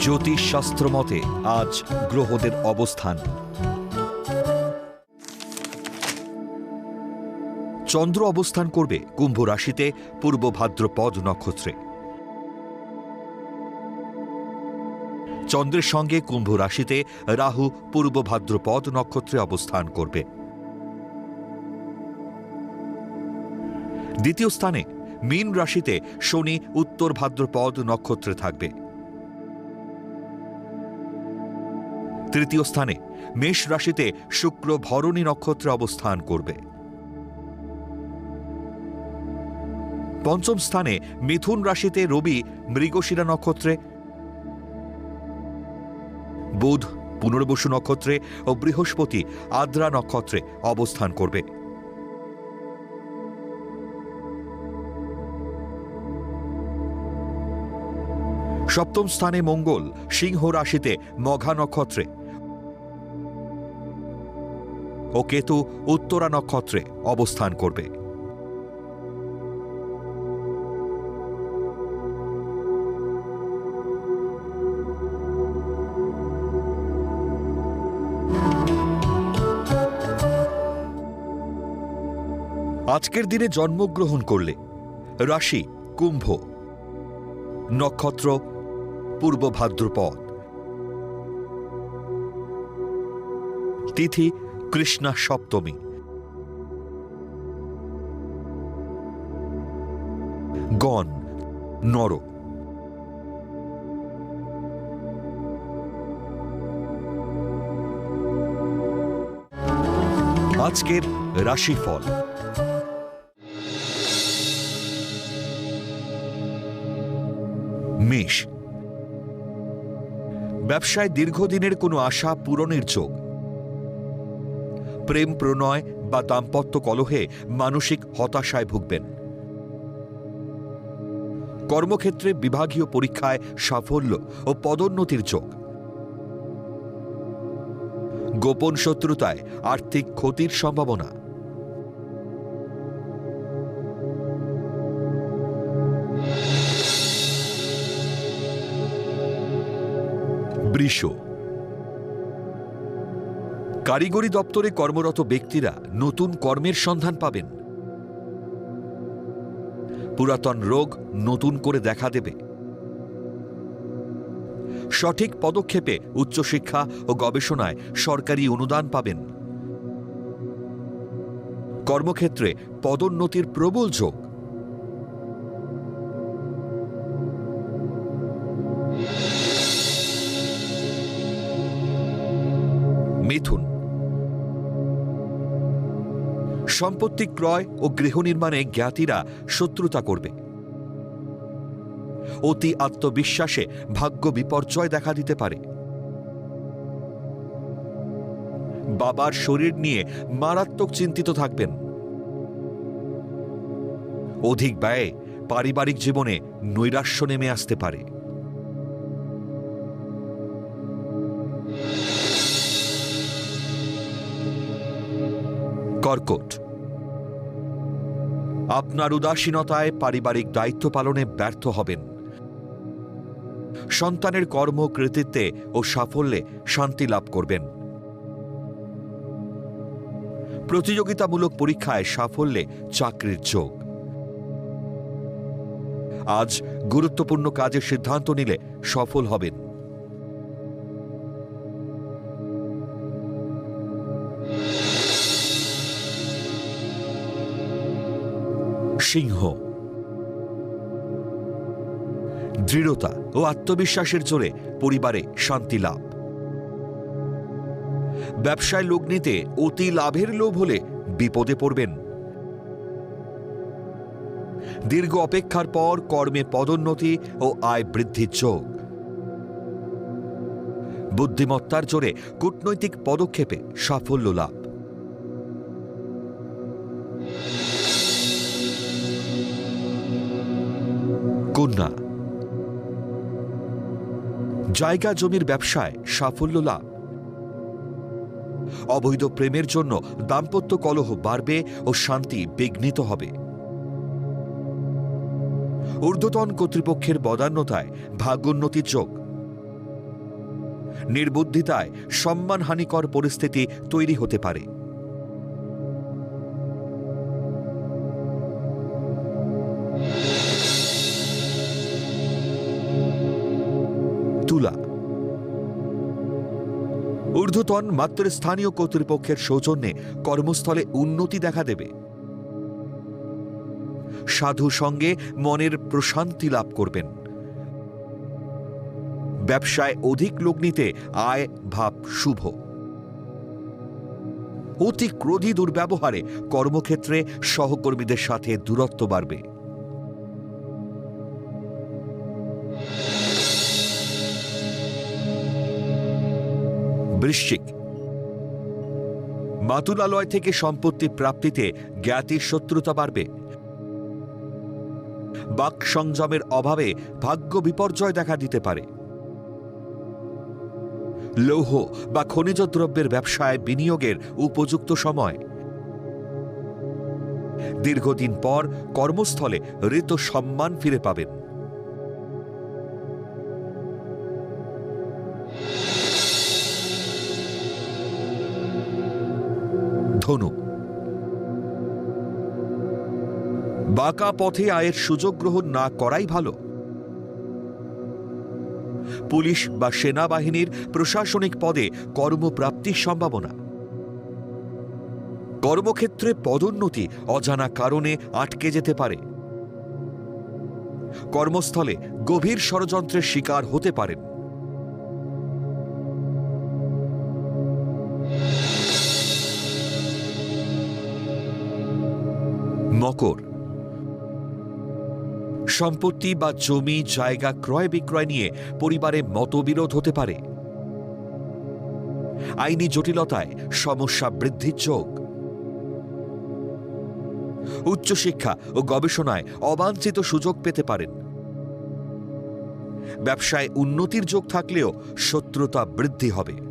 জ্যোতিষশাস্ত্র মতে আজ গ্রহদের অবস্থান। চন্দ্র অবস্থান করবে কুম্ভ রাশিতে, পূর্ব ভাদ্রপদ নক্ষত্রে। চন্দ্রের সঙ্গে কুম্ভ রাশিতে রাহু পূর্ব ভাদ্রপদ নক্ষত্রে অবস্থান করবে। দ্বিতীয় স্থানে মীন রাশিতে শনি উত্তর ভাদ্রপদ নক্ষত্রে থাকবে। তৃতীয় স্থানে মেষ রাশিতে শুক্র ভরণী নক্ষত্রে অবস্থান করবে। পঞ্চম স্থানে মিথুন রাশিতে রবি মৃগশিরা নক্ষত্রে, বুধ পুনর্বসু নক্ষত্রে ও বৃহস্পতি আদ্রা নক্ষত্রে অবস্থান করবে। সপ্তম স্থানে মঙ্গল, সিংহ রাশিতে মঘা নক্ষত্রে। ও কেতু উত্তরা নক্ষত্রে অবস্থান করবে। আজকের দিনে জন্মগ্রহণ করলে রাশি, কুম্ভ, নক্ষত্র পূর্ব ভাদ্রপদ। তিথি কৃষ্ণা সপ্তমী। গণ নর। আজকের রাশিফল। মেষ। ব্যবসায় দীর্ঘদিনের কোনো আশা পূরণের যোগ। প্রেম প্রণয় বা দাম্পত্য কলহে মানসিক হতাশায় ভুগবেন। কর্মক্ষেত্রে বিভাগীয় পরীক্ষায় সাফল্য ও পদোন্নতির যোগ। গোপন শত্রুতায় আর্থিক ক্ষতির সম্ভাবনা। বৃষ কারিগরি দপ্তরে কর্মরত ব্যক্তিরা নতুন কর্মের সন্ধান পাবেন। পুরাতন রোগ নতুন করে দেখা দেবে। সঠিক পদক্ষেপে উচ্চশিক্ষা ও গবেষণায় সরকারি অনুদান পাবেন। কর্মক্ষেত্রে পদোন্নতির প্রবল যোগ। মিথুন। সম্পত্তি ক্রয় ও গৃহ নির্মাণে জ্ঞাতিরা শত্রুতা করবে। অতি আত্মবিশ্বাসে ভাগ্য বিপর্যয় দেখা দিতে পারে। বাবার শরীর নিয়ে মারাত্মক চিন্তিত থাকবেন। অধিক ব্যয়ে পারিবারিক জীবনে নৈরাশ্য নেমে আসতে পারে। কর্কট। আপনার উদাসীনতায় পারিবারিক দায়িত্ব পালনে ব্যর্থ হবেন। সন্তানের কর্ম কৃতিত্বে ও সাফল্যে শান্তি লাভ করবেন। প্রতিযোগিতামূলক পরীক্ষায় সাফল্যে চাকরির যোগ। আজ গুরুত্বপূর্ণ কাজের সিদ্ধান্ত নিলে সফল হবেন। সিংহ। দৃঢ়তা ও আত্মবিশ্বাসের জোরে পরিবারে শান্তি লাভ। ব্যবসায় লগ্নিতে অতি লাভের লোভ হলে বিপদে পড়বেন। দীর্ঘ অপেক্ষার পর কর্মে পদোন্নতি ও আয় বৃদ্ধির যোগ। বুদ্ধিমত্তার জোরে কূটনৈতিক পদক্ষেপে সাফল্য লাভ। কন্যা। জায়গা জমির ব্যবসায় সাফল্য লাভ। অবৈধ প্রেমের জন্য দাম্পত্য কলহ বাড়বে ও শান্তি বিঘ্নিত হবে। ঊর্ধ্বতন কর্তৃপক্ষের বদান্যতায় ভাগ্যোন্নতির যোগ। নির্বুদ্ধিতায় সম্মানহানিকর পরিস্থিতি তৈরি হতে পারে। তুলা। ঊর্ধ্বতন মাত্র স্থানীয় কর্তৃপক্ষের সৌজন্যে কর্মস্থলে উন্নতি দেখা দেবে। সাধু সঙ্গে মনের প্রশান্তি লাভ করবেন। ব্যবসায় অধিক লগ্নিতে আয় ভাব শুভ। অতি ক্রোধী দুর্ব্যবহারে কর্মক্ষেত্রে সহকর্মীদের সাথে দূরত্ব বাড়বে। বৃশ্চিক। মাতুলালয় থেকে সম্পত্তি প্রাপ্তিতে জ্ঞাতির শত্রুতা বাড়বে। বাক সংযমের অভাবে ভাগ্য বিপর্যয় দেখা দিতে পারে। লৌহ বা খনিজ দ্রব্যের ব্যবসায় বিনিয়োগের উপযুক্ত সময়। দীর্ঘদিন পর কর্মস্থলে ঋত সম্মান ফিরে পাবেন। ধনু বাঁকা পথে আয়ের সুযোগ গ্রহণ না করাই ভালো। পুলিশ বা সেনাবাহিনীর প্রশাসনিক পদে কর্মপ্রাপ্তির সম্ভাবনা। কর্মক্ষেত্রে পদোন্নতি অজানা কারণে আটকে যেতে পারে। কর্মস্থলে গভীর ষড়যন্ত্রের শিকার হতে পারেন। মকর। সম্পত্তি বা জমি, জায়গা ক্রয় বিক্রয় নিয়ে পরিবারে মতবিরোধ হতে পারে। আইনি জটিলতায় সমস্যা বৃদ্ধির যোগ। উচ্চশিক্ষা ও গবেষণায় অবাঞ্ছিত সুযোগ পেতে পারেন। ব্যবসায় উন্নতির যোগ থাকলেও শত্রুতা বৃদ্ধি হবে।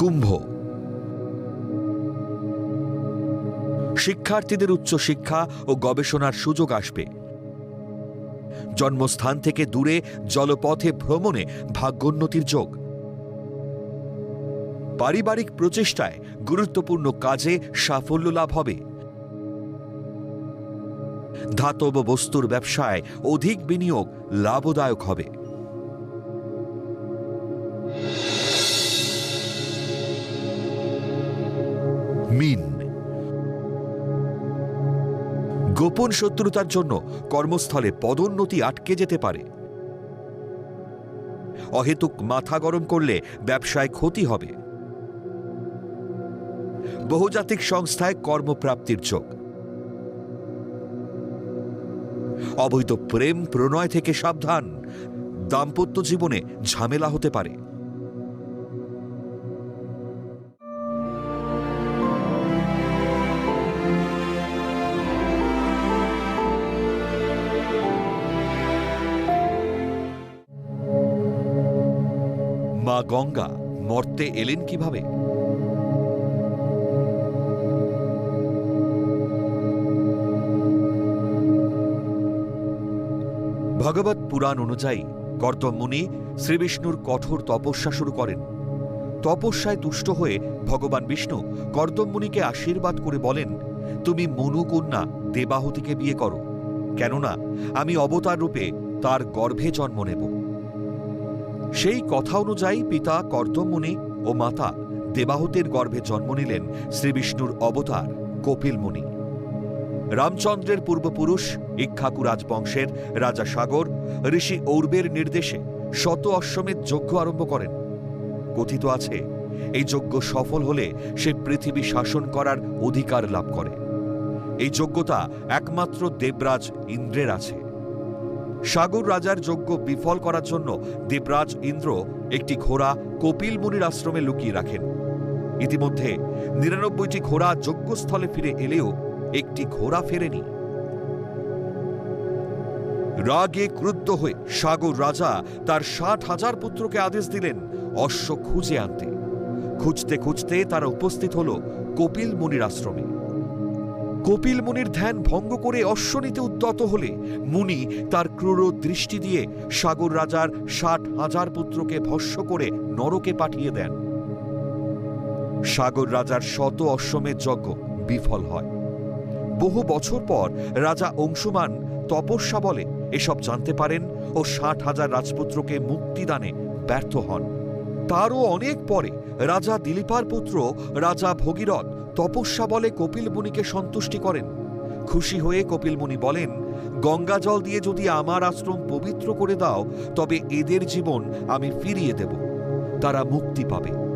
কুম্ভ। শিক্ষার্থীদের উচ্চশিক্ষা ও গবেষণার সুযোগ আসবে। জন্মস্থান থেকে দূরে জলপথে ভ্রমণে ভাগ্যোন্নতির যোগ। পারিবারিক প্রচেষ্টায় গুরুত্বপূর্ণ কাজে সাফল্য লাভ হবে। ধাতব বস্তুর ব্যবসায় অধিক বিনিয়োগ লাভদায়ক হবে। মিন। গোপন শত্রুতার জন্য কর্মস্থলে পদোন্নতি আটকে যেতে পারে। অহেতুক মাথা গরম করলে ব্যবসায় ক্ষতি হবে। বহুজাতিক সংস্থায় কর্মপ্রাপ্তির যোগ। অবৈধ প্রেম প্রণয় থেকে সাবধান। দাম্পত্য জীবনে ঝামেলা হতে পারে। গঙ্গা মর্তে এলেন কীভাবে? ভগবত পুরাণ অনুযায়ী কর্তমমুনি শ্রীবিষ্ণুর কঠোর তপস্যা শুরু করেন। তপস্যায় তুষ্ট হয়ে ভগবান বিষ্ণু কর্দমমুনিকে আশীর্বাদ করে বলেন, তুমি মনুকন্যা দেবাহুতিকে বিয়ে করো। কেননা আমি অবতার রূপে তার গর্ভে জন্ম নেব। সেই কথা অনুযায়ী পিতা কর্দমমুনি ও মাতা দেবাহুতির গর্ভে জন্ম নিলেন শ্রীবিষ্ণুর অবতার কপিল মুনি রামচন্দ্রের পূর্বপুরুষ ইক্ষাকু রাজবংশের রাজা সাগর, ঋষি ঔর্বের নির্দেশে শত অশ্বমেধ যজ্ঞ আরম্ভ করেন। কথিত আছে, এই যজ্ঞ সফল হলে সে পৃথিবী শাসন করার অধিকার লাভ করে। এই যোগ্যতা একমাত্র দেবরাজ ইন্দ্রের আছে। সাগর রাজার যজ্ঞ বিফল করার জন্য দেবরাজ ইন্দ্র একটি ঘোড়া কপিল মুনির আশ্রমে লুকিয়ে রাখেন। ইতিমধ্যে নিরানব্বইটি ঘোড়া যজ্ঞস্থলে ফিরে এলেও একটি ঘোড়া ফেরেনি। রাগে ক্রুদ্ধ হয়ে সাগর রাজা তার ষাট হাজার পুত্রকে আদেশ দিলেন অশ্ব খুঁজে আনতে। খুঁজতে খুঁজতে তারা উপস্থিত হল কপিল মুনির আশ্রমে। কপিল মুনির ধ্যান ভঙ্গ করে অশ্বনীতে উদ্যত হলে মুনি তার ক্রূর দৃষ্টি দিয়ে সাগর রাজার ষাট হাজার পুত্রকে ভস্য করে নরকে পাঠিয়ে দেন। সাগর রাজার শত অশ্বমেধ যজ্ঞ বিফল হয়। বহু বছর পর রাজা অংশুমান তপস্যা বলে এসব জানতে পারেন ও ষাট হাজার রাজপুত্রকে মুক্তিদানে ব্যর্থ হন। তারও অনেক পরে রাজা দিলীপার পুত্র রাজা ভগীরথ তপস্যা বলে কপিল মুনিকে সন্তুষ্টি করেন। খুশি হয়ে কপিল মুনি বলেন, গঙ্গা জল দিয়ে যদি আমার আশ্রম পবিত্র করে দাও, তবে এদের জীবন আমি ফিরিয়ে দেব। তারা মুক্তি পাবে।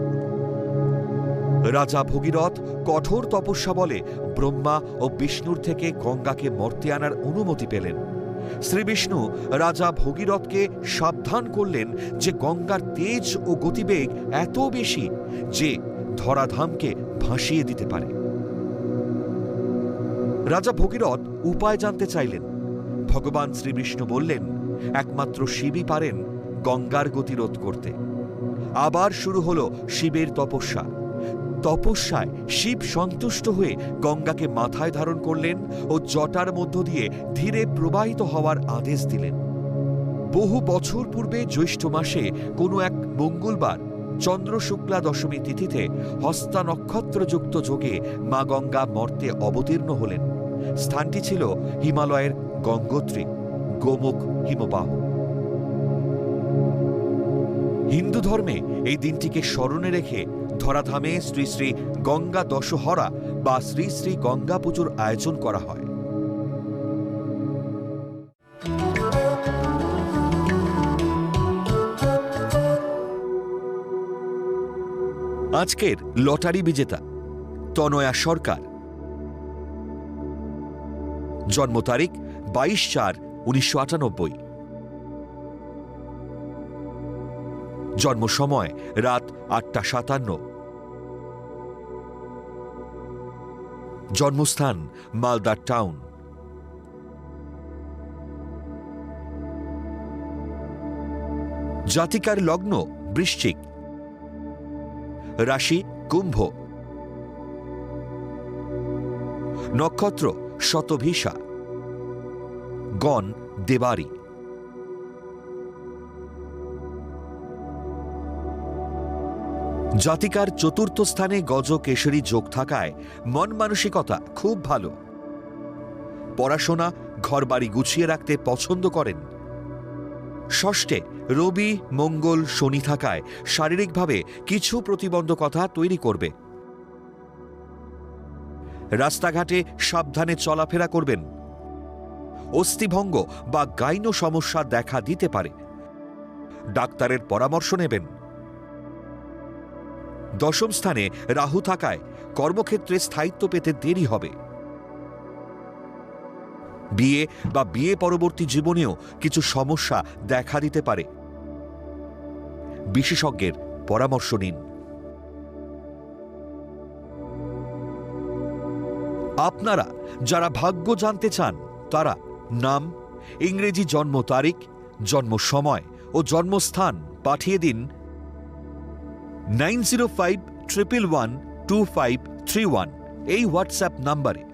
রাজা ভগীরথ কঠোর তপস্যা বলে ব্রহ্মা ও বিষ্ণুর থেকে গঙ্গাকে মর্তে আনার অনুমতি পেলেন। শ্রীবিষ্ণু রাজা ভগীরথকে সাবধান করলেন যে গঙ্গার তেজ ও গতিবেগ এত বেশি যে ধরাধামকে ভাসিয়ে দিতে পারে। রাজা ভগীরথ উপায় জানতে চাইলেন। ভগবান শ্রীবিষ্ণু বললেন, একমাত্র শিবই পারেন গঙ্গার গতিরোধ করতে। আবার শুরু হল শিবের তপস্যা। তপস্যায় শিব সন্তুষ্ট হয়ে গঙ্গাকে মাথায় ধারণ করলেন ও জটার মধ্য দিয়ে ধীরে প্রবাহিত হওয়ার আদেশ দিলেন। বহু বছর পূর্বে জ্যৈষ্ঠ মাসে কোনো এক মঙ্গলবার চন্দ্র শুক্লা দশমী তিথিতে হস্তা নক্ষত্রযুক্ত যোগে মা গঙ্গা মর্তে অবতীর্ণ হলেন। স্থানটি ছিল হিমালয়ের গঙ্গোত্রী, গোমুখ হিমবাহ। হিন্দু ধর্মে এই দিনটিকে স্মরণে রেখে ধরাধামে শ্রী শ্রী গঙ্গা দশহরা বা শ্রী শ্রী গঙ্গা পুজোর আয়োজন করা হয়। আজকের লটারি বিজেতা, তনয়া সরকার। জন্ম তারিখ বাইশ চার উনিশশো আটানব্বই। জন্ম সময় রাত আটটা সাতান্ন। জন্মস্থান মালদা টাউন। জাতিকার লগ্ন বৃশ্চিক। রাশি, কুম্ভ। নক্ষত্র শতভিসা গণ, দেবারী। জাতিকার চতুর্থ স্থানে গজ, কেশরী যোগ থাকায় মন মানসিকতা খুব ভালো। পড়াশোনা, ঘরবাড়ি গুছিয়ে রাখতে পছন্দ করেন। ষষ্ঠে রবি মঙ্গল শনি থাকায় শারীরিকভাবে কিছু প্রতিবন্ধকতা তৈরি করবে। রাস্তাঘাটে সাবধানে চলাফেরা করবেন। অস্থিভঙ্গ বা গাইনো সমস্যা দেখা দিতে পারে। ডাক্তারের পরামর্শ নেবেন। দশম স্থানে রাহু থাকায় কর্মক্ষেত্রে স্থায়িত্ব পেতে দেরি হবে। বিয়ে বা বিয়ে পরবর্তী জীবনেও কিছু সমস্যা দেখা দিতে পারে। বিশেষজ্ঞের পরামর্শ নিন। আপনারা যারা ভাগ্য জানতে চান, তারা নাম, ইংরেজি জন্ম তারিখ, জন্ম সময় ও জন্মস্থান পাঠিয়ে দিন nine zero five triple one two five three one. এই হোয়াটসঅ্যাপ নাম্বারে